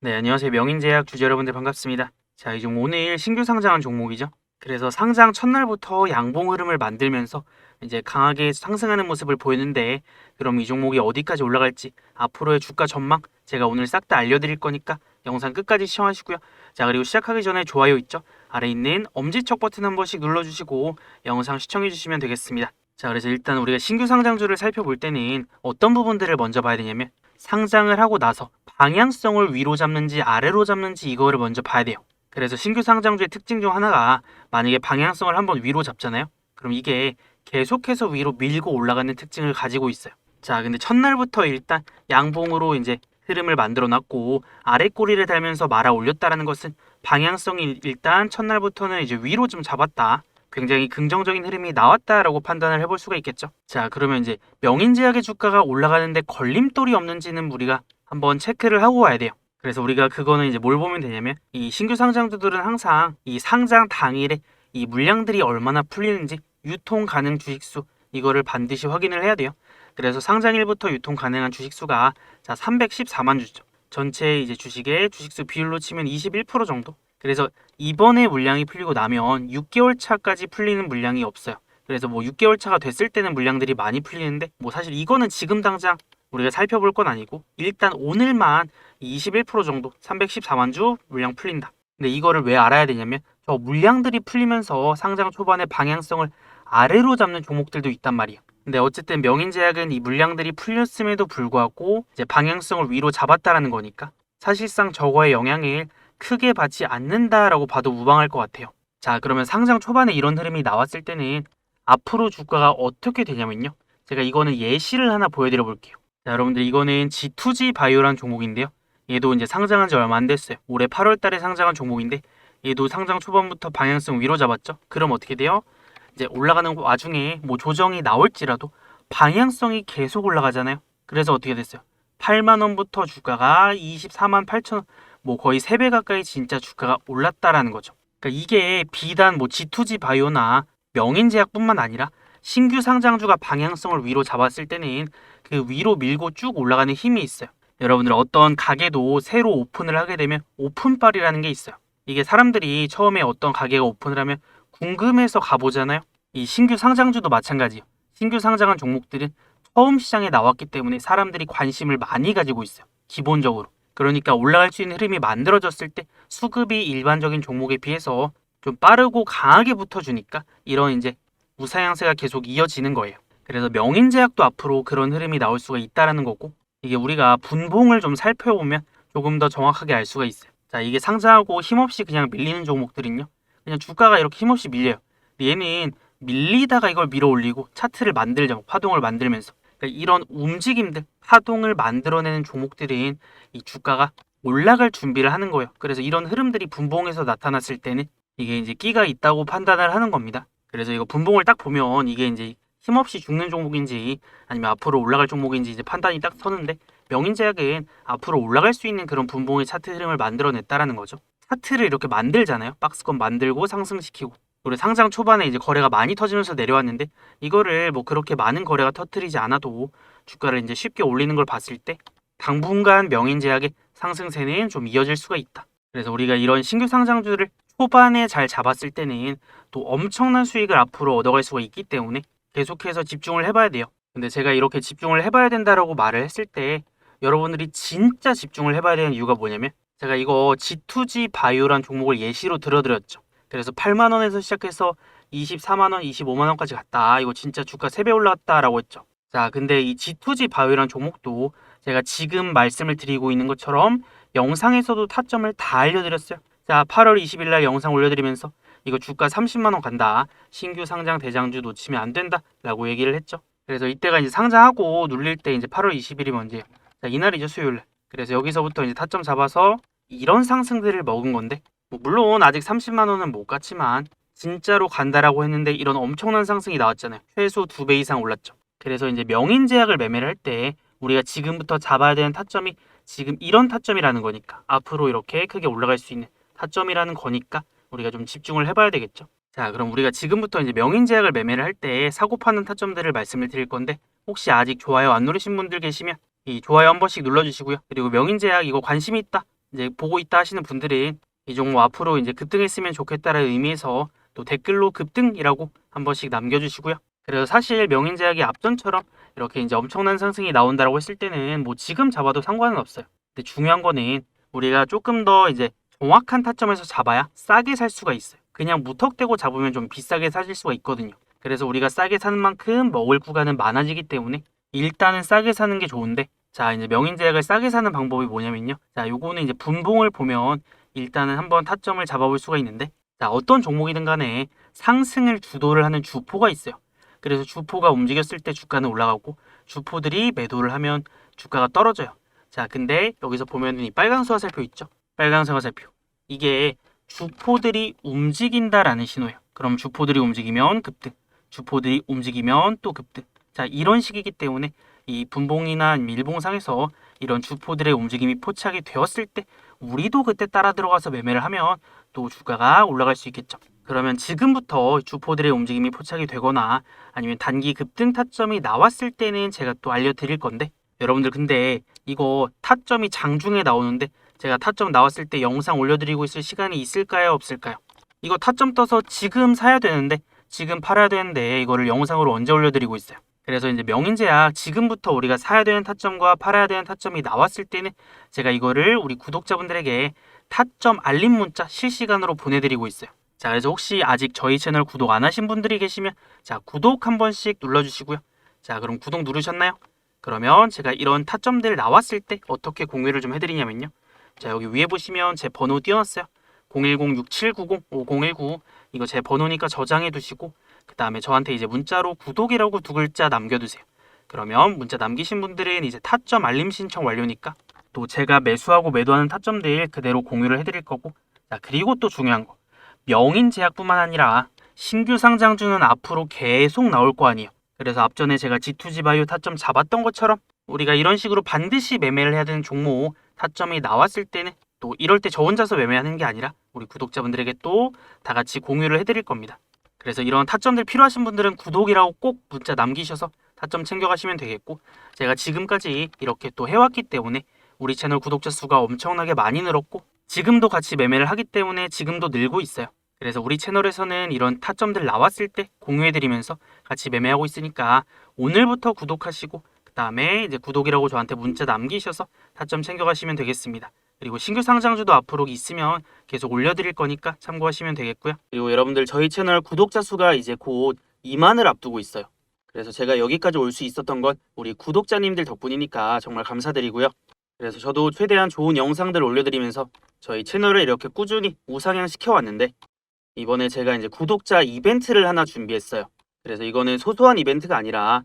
네, 안녕하세요. 명인제약 주주 여러분들 반갑습니다. 자, 이 종목 오늘 신규 상장한 종목이죠. 그래서 상장 첫날부터 양봉 흐름을 만들면서 이제 강하게 상승하는 모습을 보였는데 그럼 이 종목이 어디까지 올라갈지 앞으로의 주가 전망 제가 오늘 싹 다 알려드릴 거니까 영상 끝까지 시청하시고요. 자, 그리고 시작하기 전에 좋아요 있죠? 아래 있는 엄지척 버튼 한 번씩 눌러주시고 영상 시청해 주시면 되겠습니다. 자, 그래서 일단 우리가 신규 상장주를 살펴볼 때는 어떤 부분들을 먼저 봐야 되냐면 상장을 하고 나서 방향성을 위로 잡는지 아래로 잡는지 이거를 먼저 봐야 돼요. 그래서 신규 상장주의 특징 중 하나가 만약에 방향성을 한번 위로 잡잖아요. 그럼 이게 계속해서 위로 밀고 올라가는 특징을 가지고 있어요. 자, 근데 첫날부터 일단 양봉으로 이제 흐름을 만들어 놨고 아래 꼬리를 달면서 말아 올렸다라는 것은 방향성이 일단 첫날부터는 이제 위로 좀 잡았다. 굉장히 긍정적인 흐름이 나왔다라고 판단을 해볼 수가 있겠죠. 자, 그러면 이제 명인제약의 주가가 올라가는데 걸림돌이 없는지는 우리가 한번 체크를 하고 와야 돼요. 그래서 우리가 그거는 이제 뭘 보면 되냐면 이 신규 상장주들은 항상 이 상장 당일에 이 물량들이 얼마나 풀리는지 유통 가능 주식수 이거를 반드시 확인을 해야 돼요. 그래서 상장일부터 유통 가능한 주식수가 자 314만 주죠. 전체 이제 주식의 주식수 비율로 치면 21% 정도. 그래서 이번에 물량이 풀리고 나면 6개월 차까지 풀리는 물량이 없어요. 그래서 뭐 6개월 차가 됐을 때는 물량들이 많이 풀리는데 뭐 사실 이거는 지금 당장 우리가 살펴볼 건 아니고 일단 오늘만 21% 정도 314만 주 물량 풀린다. 근데 이거를 왜 알아야 되냐면 저 물량들이 풀리면서 상장 초반의 방향성을 아래로 잡는 종목들도 있단 말이에요. 근데 어쨌든 명인제약은 이 물량들이 풀렸음에도 불구하고 이제 방향성을 위로 잡았다라는 거니까 사실상 저거의 영향을 크게 받지 않는다라고 봐도 무방할 것 같아요. 자, 그러면 상장 초반에 이런 흐름이 나왔을 때는 앞으로 주가가 어떻게 되냐면요. 제가 이거는 예시를 하나 보여드려 볼게요. 자, 여러분들 이거는 G2G 바이오란 종목인데요. 얘도 이제 상장한 지 얼마 안 됐어요. 올해 8월 달에 상장한 종목인데 얘도 상장 초반부터 방향성 위로 잡았죠. 그럼 어떻게 돼요? 이제 올라가는 와중에 뭐 조정이 나올지라도 방향성이 계속 올라가잖아요. 그래서 어떻게 됐어요? 8만 원부터 주가가 24만 8천 원, 뭐 거의 3배 가까이 진짜 주가가 올랐다라는 거죠. 그러니까 이게 비단 뭐 G2G 바이오나 명인제약뿐만 아니라 신규 상장주가 방향성을 위로 잡았을 때는 그 위로 밀고 쭉 올라가는 힘이 있어요. 여러분들 어떤 가게도 새로 오픈을 하게 되면 오픈빨이라는 게 있어요. 이게 사람들이 처음에 어떤 가게가 오픈을 하면 궁금해서 가보잖아요. 이 신규 상장주도 마찬가지예요. 신규 상장한 종목들은 처음 시장에 나왔기 때문에 사람들이 관심을 많이 가지고 있어요. 기본적으로. 그러니까 올라갈 수 있는 흐름이 만들어졌을 때 수급이 일반적인 종목에 비해서 좀 빠르고 강하게 붙어주니까 이런 이제 우사양세가 계속 이어지는 거예요. 그래서 명인제약도 앞으로 그런 흐름이 나올 수가 있다라는 거고 이게 우리가 분봉을 좀 살펴보면 조금 더 정확하게 알 수가 있어요. 자, 이게 상장하고 힘없이 그냥 밀리는 종목들은요. 그냥 주가가 이렇게 힘없이 밀려요. 얘는 밀리다가 이걸 밀어 올리고 차트를 만들죠. 파동을 만들면서. 그러니까 이런 움직임들, 파동을 만들어내는 종목들은 이 주가가 올라갈 준비를 하는 거예요. 그래서 이런 흐름들이 분봉에서 나타났을 때는 이게 이제 끼가 있다고 판단을 하는 겁니다. 그래서 이거 분봉을 딱 보면 이게 이제 힘없이 죽는 종목인지 아니면 앞으로 올라갈 종목인지 이제 판단이 딱 서는데 명인제약은 앞으로 올라갈 수 있는 그런 분봉의 차트 흐름을 만들어냈다라는 거죠. 차트를 이렇게 만들잖아요. 박스권 만들고 상승시키고. 우리 상장 초반에 이제 거래가 많이 터지면서 내려왔는데 이거를 뭐 그렇게 많은 거래가 터트리지 않아도 주가를 이제 쉽게 올리는 걸 봤을 때 당분간 명인제약의 상승세는 좀 이어질 수가 있다. 그래서 우리가 이런 신규 상장주를 초반에 잘 잡았을 때는 또 엄청난 수익을 앞으로 얻어갈 수가 있기 때문에 계속해서 집중을 해봐야 돼요. 근데 제가 이렇게 집중을 해봐야 된다라고 말을 했을 때 여러분들이 진짜 집중을 해봐야 되는 이유가 뭐냐면 제가 이거 G2G 바이오란 종목을 예시로 들어드렸죠. 그래서 8만 원에서 시작해서 24만 원, 25만 원까지 갔다. 이거 진짜 주가 3배 올라갔다라고 했죠. 자, 근데 이 G2G 바이오란 종목도 제가 지금 말씀을 드리고 있는 것처럼 영상에서도 타점을 다 알려드렸어요. 자, 8월 20일 날 영상 올려드리면서 이거 주가 30만 원 간다. 신규 상장 대장주 놓치면 안 된다라고 얘기를 했죠. 그래서 이때가 이제 상장하고 눌릴 때 이제 8월 20일이 언제예요? 자, 이날이죠, 수요일 날. 그래서 여기서부터 이제 타점 잡아서 이런 상승들을 먹은 건데 뭐 물론 아직 30만 원은 못 갔지만 진짜로 간다라고 했는데 이런 엄청난 상승이 나왔잖아요. 최소 두배 이상 올랐죠. 그래서 이제 명인제약을 매매를 할 때 우리가 지금부터 잡아야 되는 타점이 지금 이런 타점이라는 거니까 앞으로 이렇게 크게 올라갈 수 있는 타점이라는 거니까 우리가 좀 집중을 해봐야 되겠죠. 자, 그럼 우리가 지금부터 이제 명인제약을 매매를 할 때 사고 파는 타점들을 말씀을 드릴 건데 혹시 아직 좋아요 안 누르신 분들 계시면 이 좋아요 한 번씩 눌러주시고요. 그리고 명인제약 이거 관심이 있다. 이제 보고 있다 하시는 분들은 이 종목 앞으로 이제 급등했으면 좋겠다라는 의미에서 또 댓글로 급등이라고 한 번씩 남겨주시고요. 그래서 사실 명인제약이 앞전처럼 이렇게 이제 엄청난 상승이 나온다라고 했을 때는 뭐 지금 잡아도 상관은 없어요. 근데 중요한 거는 우리가 조금 더 이제 정확한 타점에서 잡아야 싸게 살 수가 있어요. 그냥 무턱대고 잡으면 좀 비싸게 사실 수가 있거든요. 그래서 우리가 싸게 사는 만큼 먹을 구간은 많아지기 때문에 일단은 싸게 사는 게 좋은데 자 이제 명인제약을 싸게 사는 방법이 뭐냐면요. 자 요거는 이제 분봉을 보면 일단은 한번 타점을 잡아볼 수가 있는데 자 어떤 종목이든 간에 상승을 주도를 하는 주포가 있어요. 그래서 주포가 움직였을 때 주가는 올라가고 주포들이 매도를 하면 주가가 떨어져요. 자 근데 여기서 보면은 이 빨강 수 화살표 있죠? 빨강수 화살표 이게 주포들이 움직인다라는 신호예요. 그럼 주포들이 움직이면 급등, 주포들이 움직이면 또 급등. 자 이런 식이기 때문에 이 분봉이나 아니면 일봉상에서 이런 주포들의 움직임이 포착이 되었을 때 우리도 그때 따라 들어가서 매매를 하면 또 주가가 올라갈 수 있겠죠. 그러면 지금부터 주포들의 움직임이 포착이 되거나 아니면 단기 급등 타점이 나왔을 때는 제가 또 알려드릴 건데 여러분들 근데 이거 타점이 장중에 나오는데 제가 타점 나왔을 때 영상 올려드리고 있을 시간이 있을까요 없을까요? 이거 타점 떠서 지금 사야 되는데 지금 팔아야 되는데 이거를 영상으로 언제 올려드리고 있어요? 그래서 이제 명인제약 지금부터 우리가 사야 되는 타점과 팔아야 되는 타점이 나왔을 때는 제가 이거를 우리 구독자분들에게 타점 알림 문자 실시간으로 보내드리고 있어요. 자, 그래서 혹시 아직 저희 채널 구독 안 하신 분들이 계시면 자, 구독 한 번씩 눌러주시고요. 자, 그럼 구독 누르셨나요? 그러면 제가 이런 타점들 나왔을 때 어떻게 공유를 좀 해드리냐면요. 자, 여기 위에 보시면 제 번호 띄워놨어요. 010-6790-5019 이거 제 번호니까 저장해 두시고 그 다음에 저한테 이제 문자로 구독이라고 두 글자 남겨두세요. 그러면 문자 남기신 분들은 이제 타점 알림 신청 완료니까 또 제가 매수하고 매도하는 타점들 그대로 공유를 해드릴 거고 자 그리고 또 중요한 거 명인 제약뿐만 아니라 신규 상장주는 앞으로 계속 나올 거 아니에요. 그래서 앞전에 제가 G2G 바이오 타점 잡았던 것처럼 우리가 이런 식으로 반드시 매매를 해야 되는 종목 타점이 나왔을 때는 또 이럴 때 저 혼자서 매매하는 게 아니라 우리 구독자분들에게 또 다 같이 공유를 해드릴 겁니다. 그래서 이런 타점들 필요하신 분들은 구독이라고 꼭 문자 남기셔서 타점 챙겨가시면 되겠고 제가 지금까지 이렇게 또 해왔기 때문에 우리 채널 구독자 수가 엄청나게 많이 늘었고 지금도 같이 매매를 하기 때문에 지금도 늘고 있어요. 그래서 우리 채널에서는 이런 타점들 나왔을 때 공유해드리면서 같이 매매하고 있으니까 오늘부터 구독하시고 그 다음에 이제 구독이라고 저한테 문자 남기셔서 타점 챙겨가시면 되겠습니다. 그리고 신규 상장주도 앞으로 있으면 계속 올려드릴 거니까 참고하시면 되겠고요. 그리고 여러분들 저희 채널 구독자 수가 이제 곧 2만을 앞두고 있어요. 그래서 제가 여기까지 올 수 있었던 건 우리 구독자님들 덕분이니까 정말 감사드리고요. 그래서 저도 최대한 좋은 영상들 올려드리면서 저희 채널을 이렇게 꾸준히 우상향 시켜왔는데 이번에 제가 이제 구독자 이벤트를 하나 준비했어요. 그래서 이거는 소소한 이벤트가 아니라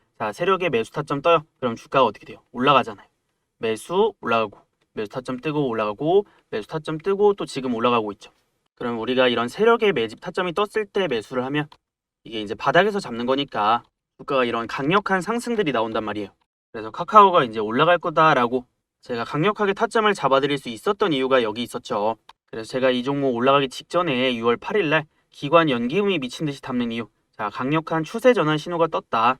자 세력의 매수 타점 떠요. 그럼 주가가 어떻게 돼요? 올라가잖아요. 매수 올라가고 매수 타점 뜨고 올라가고 매수 타점 뜨고 또 지금 올라가고 있죠. 그럼 우리가 이런 세력의 매집 타점이 떴을 때 매수를 하면 이게 이제 바닥에서 잡는 거니까 주가가 이런 강력한 상승들이 나온단 말이에요. 그래서 카카오가 이제 올라갈 거다라고 제가 강력하게 타점을 잡아드릴 수 있었던 이유가 여기 있었죠. 그래서 제가 이 종목 올라가기 직전에 6월 8일 날 기관 연기음이 미친 듯이 담는 이유. 자, 강력한 추세 전환 신호가 떴다.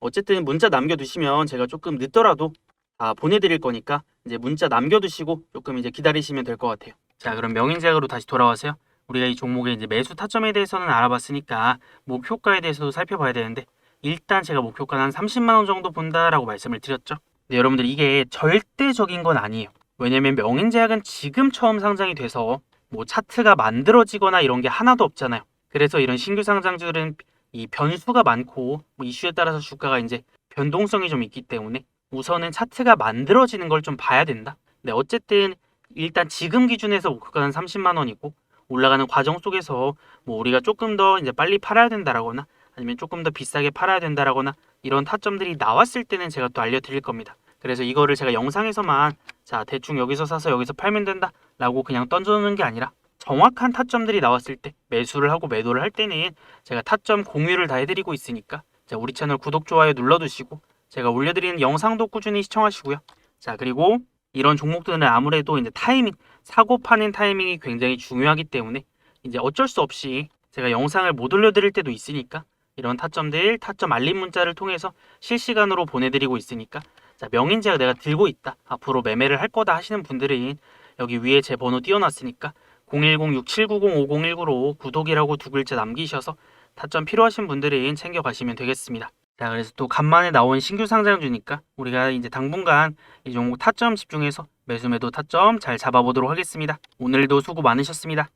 어쨌든 문자 남겨두시면 제가 조금 늦더라도 다 보내드릴 거니까 이제 문자 남겨두시고 조금 이제 기다리시면 될 것 같아요. 자 그럼 명인제약으로 다시 돌아와서요. 우리가 이 종목의 이제 매수 타점에 대해서는 알아봤으니까 목표가에 대해서도 살펴봐야 되는데 일단 제가 목표가는 한 30만 원 정도 본다라고 말씀을 드렸죠. 근데 여러분들 이게 절대적인 건 아니에요. 왜냐면 명인제약은 지금 처음 상장이 돼서 뭐 차트가 만들어지거나 이런 게 하나도 없잖아요. 그래서 이런 신규 상장주들은 이 변수가 많고 뭐 이슈에 따라서 주가가 이제 변동성이 좀 있기 때문에 우선은 차트가 만들어지는 걸 좀 봐야 된다. 근데 어쨌든 일단 지금 기준에서 목표가는 30만 원이고 올라가는 과정 속에서 뭐 우리가 조금 더 이제 빨리 팔아야 된다라거나 아니면 조금 더 비싸게 팔아야 된다라거나 이런 타점들이 나왔을 때는 제가 또 알려드릴 겁니다. 그래서 이거를 제가 영상에서만 자 대충 여기서 사서 여기서 팔면 된다라고 그냥 던져놓는 게 아니라 정확한 타점들이 나왔을 때 매수를 하고 매도를 할 때는 제가 타점 공유를 다 해드리고 있으니까 자 우리 채널 구독 좋아요 눌러두시고 제가 올려드리는 영상도 꾸준히 시청하시고요. 자 그리고 이런 종목들은 아무래도 이제 타이밍 사고 파는 타이밍이 굉장히 중요하기 때문에 이제 어쩔 수 없이 제가 영상을 못 올려드릴 때도 있으니까 이런 타점들 타점 알림 문자를 통해서 실시간으로 보내드리고 있으니까 자 명인제가 내가 들고 있다 앞으로 매매를 할 거다 하시는 분들은 여기 위에 제 번호 띄워놨으니까 010-6790-5019로 구독이라고 두 글자 남기셔서 타점 필요하신 분들은 챙겨가시면 되겠습니다. 자 그래서 또 간만에 나온 신규 상장 주니까 우리가 이제 당분간 이 종목 타점 집중해서 매수 매도 타점 잘 잡아보도록 하겠습니다. 오늘도 수고 많으셨습니다.